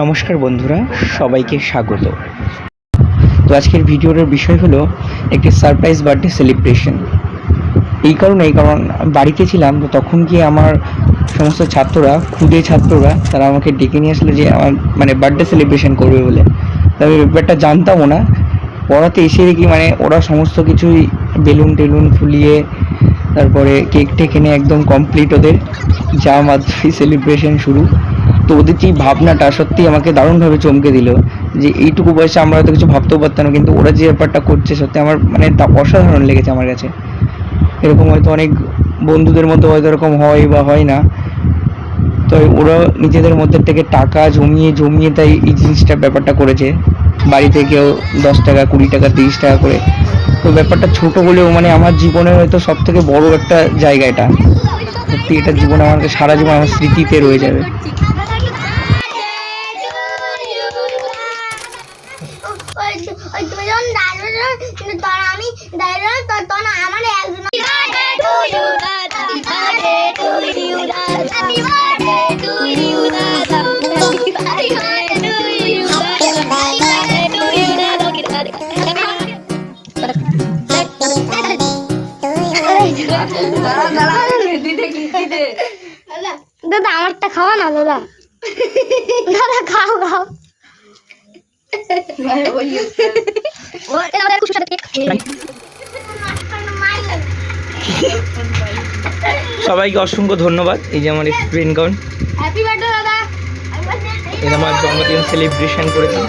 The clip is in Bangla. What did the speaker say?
নমস্কার বন্ধুরা, সবাইকে স্বাগত। তো আজকের ভিডিওর বিষয় হলো একটি সারপ্রাইজ বার্থডে সেলিব্রেশন এই কারণে কারণ বাড়িতে ছিলাম, তো তখন কি আমার সমস্ত ছাত্ররা, খুদে ছাত্ররা, তারা আমাকে ডেকে নিয়ে আসলো যে আমার মানে বার্থডে সেলিব্রেশন করবে বলে। তো আমি ব্যাপারটা জানতামও না। পড়াতে এসে দেখি মানে ওরা সমস্ত কিছুই বেলুন টেলুন ফুলিয়ে, তারপরে কেক টেক এনে একদম কমপ্লিট ওদের। যা মাধ্যমে সেলিব্রেশন শুরু। তো ওদের যে ভাবনাটা সত্যি আমাকে দারুণভাবে চমকে দিল যে এইটুকু বয়সে আমরা হয়তো কিছু ভাবতেও পারতাম না, কিন্তু ওরা যে ব্যাপারটা করছে সত্যি আমার মানে অসাধারণ লেগেছে আমার কাছে। এরকম হয়তো অনেক বন্ধুদের মধ্যে হয়তো এরকম হয় বা হয় না। তো ওরা নিজেদের মধ্যে থেকে টাকা জমিয়ে জমিয়ে তাই এই জিনিসটা ব্যাপারটা করেছে। বাড়ি থেকেও দশ টাকা, কুড়ি টাকা, তিরিশ টাকা করে। তো ব্যাপারটা ছোট হলেও মানে আমার জীবনের হয়তো সব থেকে বড় একটা জায়গা এটা। সত্যি এটা জীবনে আমার কাছে সারা জীবন আমার স্মৃতিতে রয়ে যাবে। দাদা আমারটা খাওয়া না দাদা। দাদা খাও খাও এটা আমাদের খুশি সাথে কেক সবাইকে অসংখ্য ধন্যবাদ। এই যে আমার স্ক্রিন বার্থডে এটা আমার জন্মদিন সেলিব্রেশন করেছি।